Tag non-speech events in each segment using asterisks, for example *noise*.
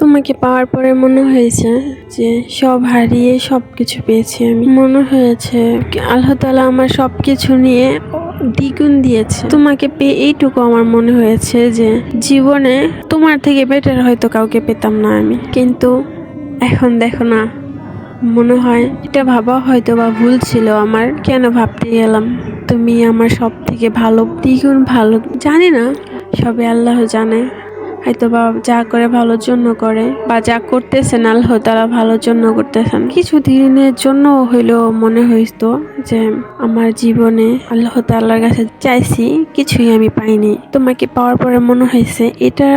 তোমাকে পাওয়ার পরে মনে হয়েছে যে সব হারিয়ে সব কিছু পেয়েছি আমি। মনে হয়েছে আল্লাহ তালা আমার সব কিছু নিয়ে দ্বিগুণ দিয়েছে। তোমাকে পেয়ে এইটুকু আমার মনে হয়েছে যে জীবনে তোমার থেকে বেটার হয়তো কাউকে পেতাম না আমি। কিন্তু এখন দেখো না, মনে হয় এটা ভাবা হয়তো বা ভুল ছিল আমার। কেন ভাবতে গেলাম, তুমি আমার সব থেকে ভালো, দ্বিগুণ ভালো, জানি না সবে আল্লাহ জানে। হয়তো বা যা করে ভালোর জন্য করে বা যা করতেছেন আল্লাহ তারা ভালোর জন্য করতেছেন। কিছু দিনের জন্য হইলেও মনে হইতো যে আমার জীবনে আল্লাহ তাল্লার কাছে চাইছি, কিছুই আমি পাইনি। তোমাকে পাওয়ার পরে মনে হয়েছে, এটা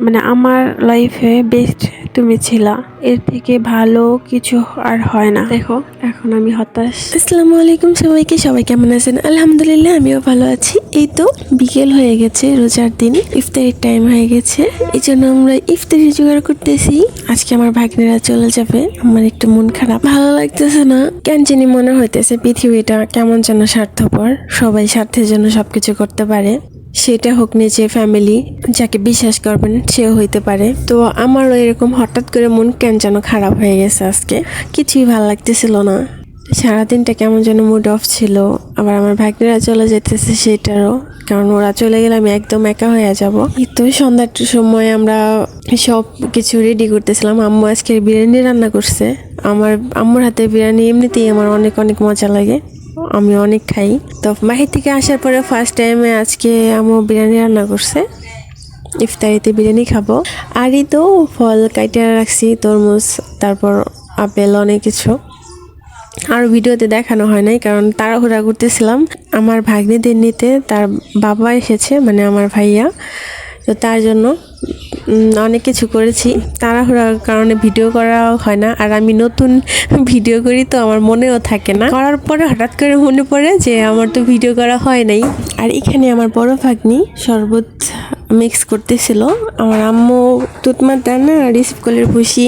মানে আমার লাইফে বেস্ট তুমি ছিলা। এর থেকে ভালো কিছু আর হয় না। দেখো, এখন আমি হতাশ। আসসালামু আলাইকুম সবাইকে, সবাই কেমন আছেন? আলহামদুলিল্লাহ, আমিও ভালো আছি। এই তো বিকেল হয়ে গেছে, রোজার দিন, ইফতারির টাইম হয়ে গেছে। এই জন্য আমরা ইফতারি জোগাড় করতেছি। আজকে আমার ভাগ্নেরা চলে যাবে। আমার একটু মন খারাপ। ভালো লাগতেছে না। কেন জানি মনে হইতেছে পৃথিবীটা কেমন যেন স্বার্থপর। সবাই স্বার্থের জন্য সবকিছু করতে পারে। সেটা হোক নিজে ফ্যামিলি যাকে বিশ্বাস করবেন সেও হইতে পারে। তো আমারও এরকম হঠাৎ করে মন কেন যেন খারাপ হয়ে গেছে আজকে। কিছুই ভালো লাগতেছিল না। সারাদিনটা কেমন যেন মুড অফ ছিল। আবার আমার ভাগ্নেরা চলে যেতেছে সেটারও। কারণ ওরা চলে গেলে আমি একদম একা হয়ে যাব। তো সন্ধ্যার সময় আমরা সব কিছু রেডি করতেছিলাম। আম্মু আজকে বিরিয়ানি রান্না করছে। আমার আম্মুর হাতে বিরিয়ানি এমনিতেই আমার অনেক অনেক মজা লাগে। আমি অনেক খাই। তো বাহির থেকে আসার পরে ফার্স্ট টাইমে আজকে আম্মু বিরিয়ানি রান্না করছে। ইফতারিতে বিরিয়ানি খাব। আর এই তো ফল কাইটে রাখছি, তরমুজ, তারপর আপেল, অনেক কিছু। আর ভিডিওতে দেখানো হয় নাই, কারণ তাড়াহুড়া করতেছিলাম। আমার ভাগ্নিদের নিতে তার বাবা এসেছে মানে আমার ভাইয়া। তো তার জন্য অনেক কিছু করেছি। তাড়াহুড়ার কারণে ভিডিও করা হয় না। আর আমি নতুন *laughs* ভিডিও করি তো আমার মনেও থাকে না। করার পরে হঠাৎ করে মনে পড়ে যে আমার তো ভিডিও করা হয় নাই। আর এখানে আমার বড় ভাগ্নি শরবত মিক্স করতেছিল। আমার আম্মু তুতমার দানা রিসিভ কলের ভুসি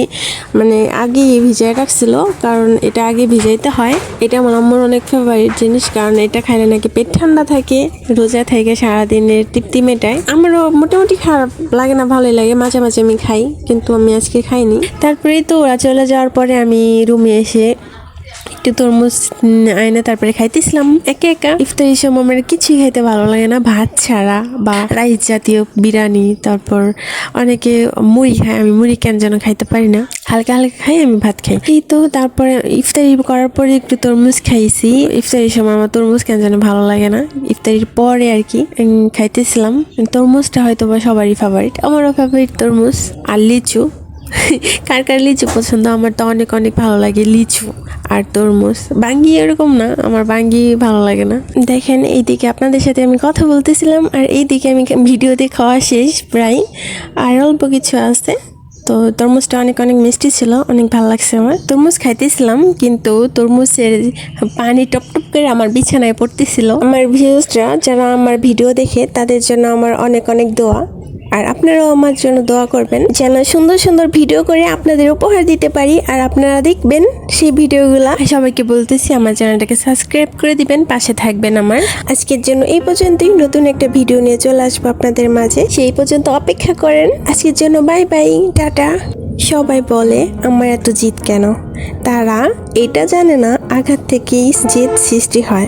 মানে আগেই ভিজাই রাখছিল, কারণ এটা আগে ভিজাইতে হয়। এটা আমার আম্মুর অনেক ফেভারিট জিনিস, কারণ এটা খাইলে নাকি পেট ঠান্ডা থাকে, রোজা থেকে সারাদিনের তৃপ্তি মেটায়। আমারও মোটামুটি খারাপ লাগে না, ভালোই লাগে, মাঝে মাঝে আমি খাই, কিন্তু আমি আজকে খাইনি। তারপরেই তো ওরা চলে যাওয়ার পরে আমি রুমে এসে একটু তরমুজ আয়না তারপরে খাইতেছিলাম। একে একা ইফতারির সময় আমার কিছুই খাইতে ভালো লাগে না। ভাত ছাড়া বা রাইস জাতীয় বিরিয়ানি, তারপর অনেকে মুড়ি খায়। আমি মুড়ি কেন যেন খাইতে পারি না। হালকা হালকা খাই, আমি ভাত খাই। এই তো তারপরে ইফতারি করার পরে একটু তরমুজ খাইছি। ইফতারির সময় আমার তরমুজ কেন যেন ভালো লাগে না। ইফতারির পরে আর কি খাইতেছিলাম। তরমুজটা হয়তো বা সবারই ফেভারিট আমারও ফেভারিট তরমুজ আর লিচু। কার কার লিচু পছন্দ? আমার তো অনেক অনেক ভালো লাগে লিচু আর তরমুজ। বাঙ্গি এরকম না, আমার বাঙ্গি ভালো লাগে না। দেখেন, এইদিকে আপনাদের সাথে আমি কথা বলতেছিলাম আর এইদিকে আমি ভিডিওতে খাওয়া শেষ প্রায়। আর অল্প কিছু আছে। তো তরমুজটা অনেক অনেক মিষ্টি ছিল, অনেক ভালো লাগছে আমার। তরমুজ খাইতেছিলাম, কিন্তু তরমুজের পানি টপ টপ করে আমার বিছানায় পড়তেছিল। আমার ভিউজরা যারা আমার ভিডিও দেখে, তাদের জন্য আমার অনেক অনেক দোয়া। আর আপনারাও আমার জন্য দোয়া করবেন যেন সুন্দর সুন্দর ভিডিও করে আপনাদের উপহার দিতে পারি আর আপনারা দেখবেন সেই ভিডিওগুলো। সবাইকে বলতেছি, আমার চ্যানেলটাকে সাবস্ক্রাইব করে দিবেন, পাশে থাকবেন আমার। আজকের জন্য এই পর্যন্তই। নতুন একটা ভিডিও নিয়ে চলে আসব আপনাদের মাঝে। সেই পর্যন্ত অপেক্ষা করেন। আজকের জন্য বাই বাই, টাটা। সবাই বলে, আমার এত জিত কেন? তারা এটা জানে না, আঘাত থেকেই জিত সৃষ্টি হয়।